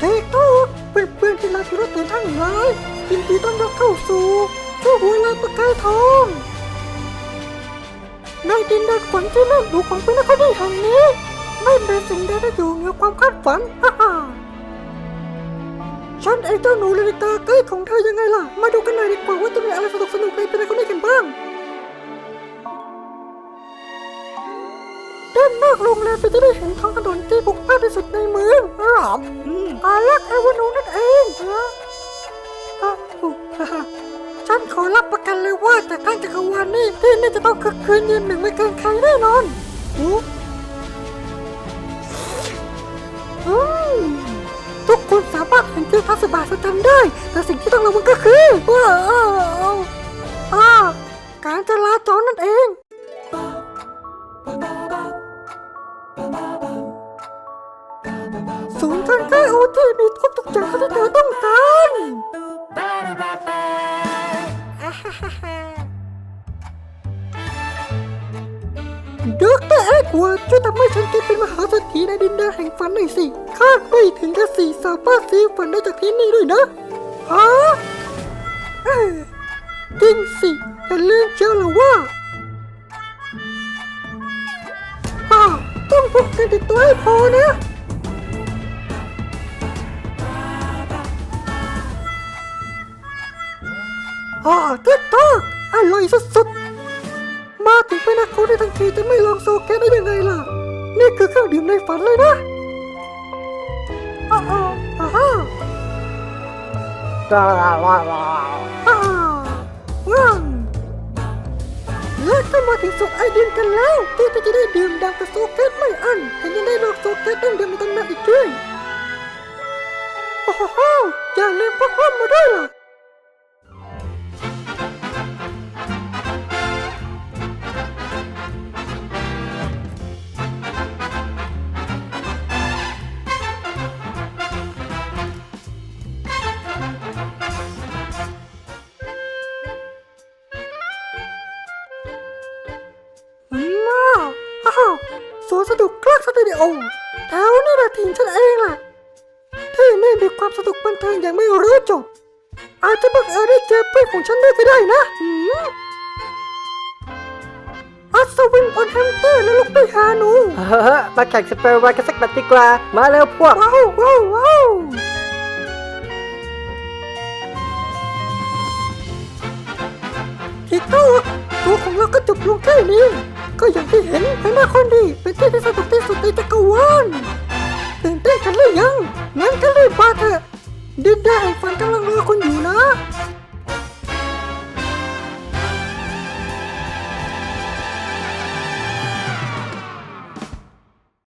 เทคโตเพื่อนเพื่อนที่รักที่รักตื่นทั้งหลายยินดีต้อนรับเข้าสู่ช่วงเวลาประกายทองในดินแดนฝันที่เริ่มดูของเป็นนักคดีแห่งนี้ ไม่มีสิ่งใดที่อยู่เหนือความคาดฝันฮ่าฮ่าฉันเองเจ้าหนูนาฬิกาใกล้ของเธอยังไงล่ะ มาดูกันหน่อยดีกว่าว่าจะมีอะไรสนุกสนุกในเป็นนักคดีกันบ้าง ด้านนอกโรงแรมจะได้เห็นท้องถนนที่พลุกพล่านที่สุดในเมืองอรามอารักเอวานูนั่นเองนะอะอุ๊ยฮ่าฮ่าฉันขอรับประกันเลยว่าจากทั้งจักรวาลนี่ที่นี่จะต้องคึกคืนยืนหนึ่งไม่เกินใครแน่นอนอู้อืมทุกคนสามารถเห็นเพียงทัศบาสจันได้ แต่สิ่งที่ต้องระวังก็คือว่าู้ที่มีครบทุกอย่างที่เธอต้องการด็อกเตอร์เอ็กวาช่วยทำให้ฉันกลายเป็นมหาเศรษฐีในดินแดนแห่งฝันหน่อยสิคาดไม่ถึงจะสี่สามารถซื้อฝันได้จากที่นี่ด้วยนะฮะเอ้ยจริงสิอย่าลืมเชียวละว่าอ้าต้องพกกันติดตัวให้พอนะ อ่าติ๊กตอกอร่อยสุดๆ มาถึงเป็นนักโคได้ทั้งทีจะไม่ลองโซเกตได้ยังไงล่ะ นี่คือเครื่องดื่มในฝันเลยนะอ้าวอ้าวอ้าวอ้าวว้าวและก็มาถึงสุกไอเดียนกันแล้ว ที่จะได้ดื่มดังกับโซเกตไม่อั้นแถมยังได้ลองโซเกตดั้งเดิมในตำนานอีกด้วยโอ้โหอย่าลืมพักผ่อนมาด้วยล่ะ อ้าวสวนสนุกกลางสตูดิโอแถวนี่แหละทีมฉันเองล่ะ ที่นี่มีความสนุกบันเทิงอย่างไม่รู้จบ อาจจะบังเอิญได้เจอเพื่อนของฉันด้วยก็ได้นะหืมอัศวินออนแฮมสเตอร์และลูกด้วยฮานูเฮ้อมาแข่งสเปรย์ไวกันสักแบบดีกว่า มาเร็วพวก ว้าวว้าวว้าวที่โต๊ะตัวของเราก็จบลงแค่นี้ ก็อย่างที่เห็นแพนาคนดีเป็นที่ที่สนุกที่สุดในจักรวาลตื่นเต้นกันหรือยังงั้นก็รีบมาเถอะดินแดนแห่งฝันกำลังรอคุณอยู่นะ